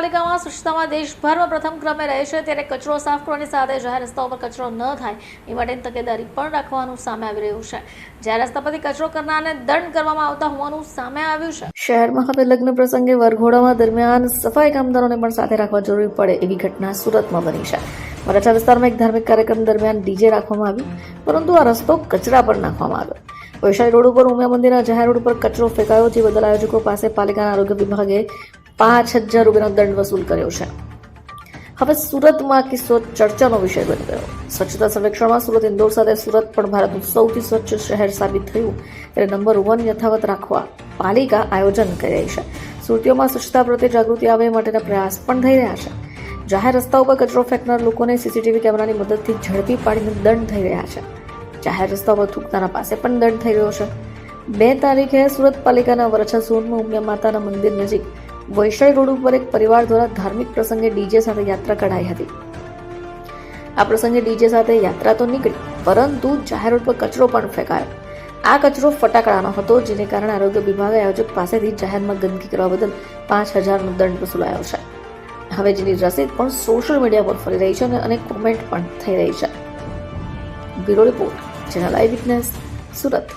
પાલિકામાં સ્વચ્છતામાં દેશભરમાં પ્રથમ ક્રમે રહે છે, ત્યારે કચરો સાફ કરવાની સાથે જાહેર રસ્તાઓ પર કચરો ન થાય એ માટે તકેદારી પણ રાખવાનું સામે આવી રહ્યું છે. જ્યારે રસ્તા પરથી કચરો કરનારને દંડ કરવામાં આવતા હોવાનું સામે આવ્યું છે. શહેરમાં હવે લગ્ન પ્રસંગે વરઘોડામાં દરમિયાન સફાઈ કામદારોને પણ સાથે રાખવા જરૂરી પડે એવી ઘટના સુરતમાં બની છે. વરાછા વિસ્તારમાં એક ધાર્મિક કાર્યક્રમ દરમિયાન ડીજે રાખવામાં આવ્યું પરંતુ આ રસ્તો કચરા પર નાખવામાં આવ્યો. વૈશાળી રોડ ઉપર ઉમિયા મંદિરના જાહેર રોડ ઉપર કચરો ફેંકાયો, જે બદલ આયોજકો પાસે પાલિકાના આરોગ્ય વિભાગે પાંચ હજાર રૂપિયાનો દંડ વસૂલ કર્યો છે. હવે સુરતમાં કિસ્સો ચર્ચાનો વિષય બની ગયો. સ્વચ્છતા સર્વેક્ષણમાં સુરત ઇન્દોર સાથે સુરત પણ ભારતનું સૌથી સ્વચ્છ શહેર સાબિત થયું ત્યારે નંબર વન યથાવત રાખવા પાલિકા આયોજન કરી રહી છે. સુરતીઓમાં સ્વચ્છતા પ્રત્યે જાગૃતિ આવે માટેના પ્રયાસ પણ થઈ રહ્યા છે. જાહેર રસ્તા ઉપર કચરો ફેંકનાર લોકોને સીસીટીવી કેમેરાની મદદથી ઝડપી પાડીને દંડ થઈ રહ્યા છે. જાહેર રસ્તા પર થૂકતાના પાસે પણ દંડ થઈ રહ્યો છે. બે તારીખે સુરત પાલિકાના વરછા ઝોનમાં ઉમિયા માતાના મંદિર નજીક વૈશાળી રોડ ઉપર એક પરિવાર દ્વારા ધાર્મિક પ્રસંગે ડીજે સાથે યાત્રા કઢાઈ હતી. આ પ્રસંગે ડીજે સાથે યાત્રા તો નીકળી, પરંતુ જાહેર રોડ પર કચરો પણ ફેંકાયો. આ કચરો ફટાકડાનો હતો, જેને કારણે આરોગ્ય વિભાગે આયોજક પાસેથી જાહેરમાં ગંદકી કરવા બદલ પાંચ હજારનો દંડ વસૂલાયો છે. હવે જેની રસીદ પણ સોશિયલ મીડિયા પર ફરી રહી છે અને કોમેન્ટ પણ થઈ રહી છે. Bureau report channel eye witness Surat.